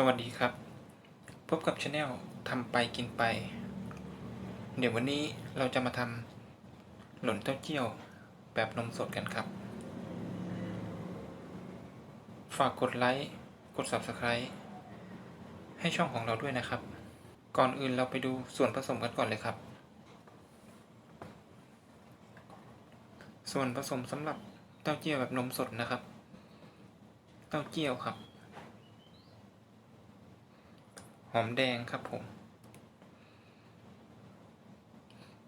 สวัสดีครับ พบกับช anel ทำไปกินไป เดี๋ยววันนี้เราจะมาทำหล่นเต้าเจี้ยวแบบนมสดกันครับ ฝากกดไลค์กด Subscribe ให้ช่องของเราด้วยนะครับ ก่อนอื่นเราไปดูส่วนผสมกันก่อนเลยครับ ส่วนผสมสำหรับเต้าเจี้ยวแบบนมสดนะครับ เต้าเจี้ยวครับ ห อมแดงครับผม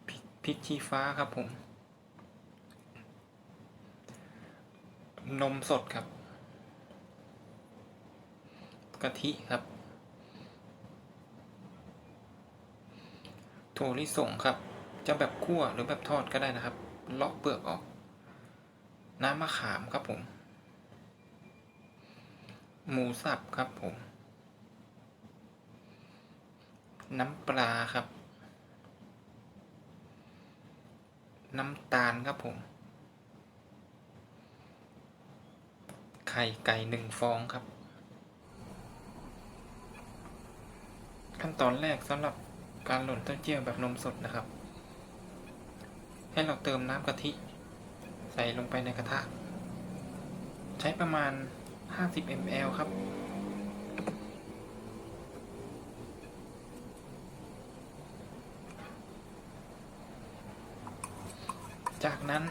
พริกพริกชี้ฟ้าครับผม นมสดครับ กะทิครับถั่วลิสงครับ จะแบบคั่วหรือแบบทอดก็ได้นะครับ เลาะเปลือกออก น้ำมะขามครับผม หมูสับครับผม น้ำปลาครับ น้ำตาลครับผม ไข่ไก่หนึ่งฟองครับ ขั้นตอนแรกสำหรับการหล่นเต้าเจี้ยวแบบนมสดนะครับ ให้เราเติมน้ำกะทิ ใส่ลงไปในกระทะ ใช้ประมาณ 50 ml ครับ จาก นั้น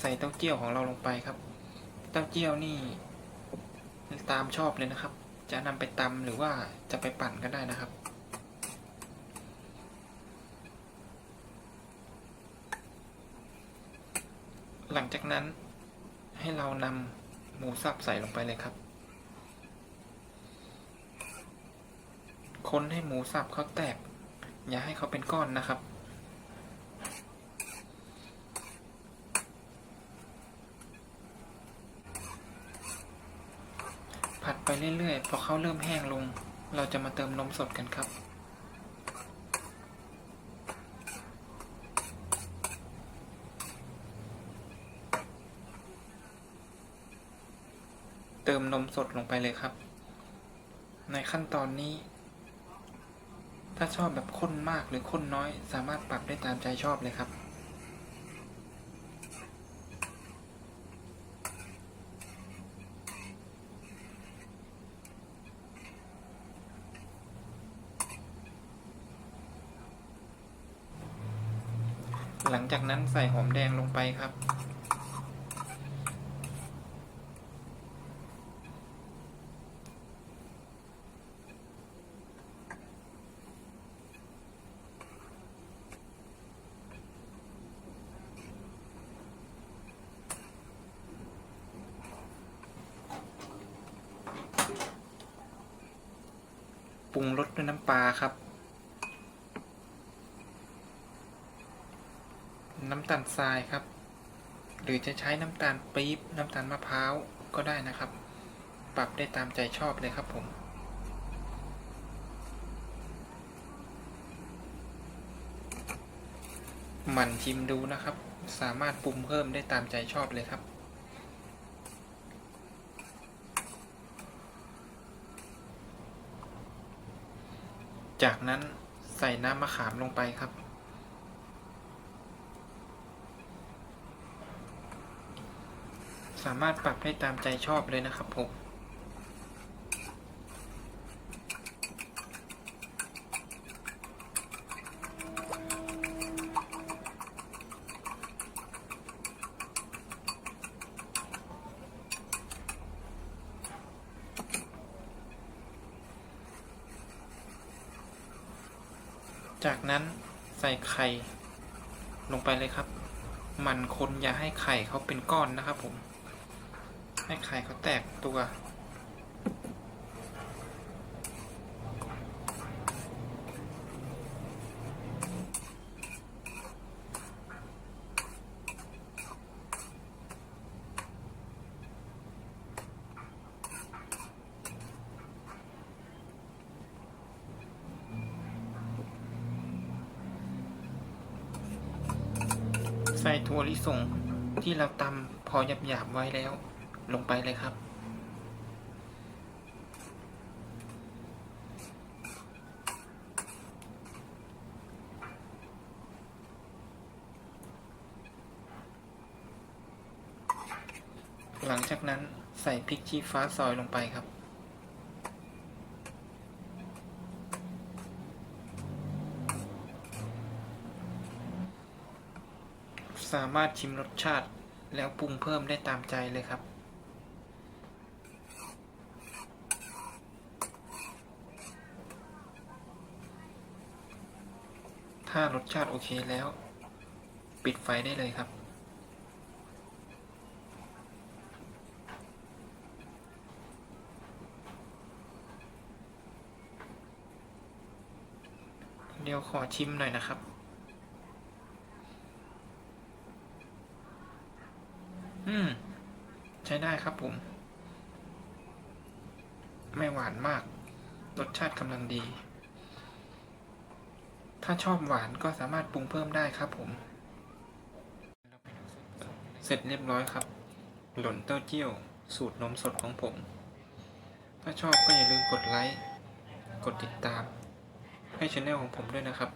ใส่เต้าเจี้ยวของเราลงไปครับ เต้าเจี้ยวนี่ตามชอบเลยนะครับ จะนำไปตำหรือว่าจะไปปั่นก็ได้นะครับ หลังจากนั้นให้เรานำหมูสับใส่ลงไปเลยครับ คนให้หมูสับเขาแตก อย่าให้เขาเป็นก้อนนะครับ ผัด ไปเรื่อยๆ พอเขาเริ่มแห้งลง เราจะมาเติมนมสดกันครับ เติมนมสดลงไปเลยครับ ในขั้นตอนนี้ ถ้าชอบแบบข้นมากหรือข้นน้อย สามารถปรับได้ตามใจชอบเลยครับ หลังจากนั้นใส่หอมแดงลงไปครับ ปรุงรสด้วยน้ำปลาครับ น้ำตาลทรายครับ หรือจะใช้น้ำตาลปี๊บน้ำตาลมะพร้าวก็ได้นะครับ ปรับได้ตามใจชอบเลยครับผม หมั่นชิมดูนะครับ สามารถปรุงเพิ่มได้ตามใจชอบเลยครับจากนั้นใส่น้ำมะขามลงไปครับามารถปรับได้ตามใจชอบเลยนะครับผมจากนั้นใส่ไข่ลงไปเลยครับ มันคนอย่าให้ไข่เขาเป็นก้อนนะครับผม ให้ไข่เขาแตกตัว ใส่ถั่วลิสงที่เราตำพอหยาบๆไว้แล้ว ลงไปเลยครับ หลังจากนั้นใส่พริกชี้ฟ้าซอยลงไปครับสามารถชิมรสชาติแล้วปรุงเพิ่มได้ตามใจเลยครับ ถ้ารสชาติโอเคแล้ว ปิดไฟได้เลยครับ เดี๋ยวขอชิมหน่อยนะครับ อืม ใช้ได้ครับผม ไม่หวานมาก รสชาติกำลังดี ถ้าชอบหวานก็สามารถปรุงเพิ่มได้ครับผม เสร็จเรียบร้อยครับ หล่นเต้าเจี้ยว สูตรนมสดของผม ถ้าชอบก็อย่าลืมกดไลค์ กดติดตาม ให้ช anel ของผมด้วยนะครับ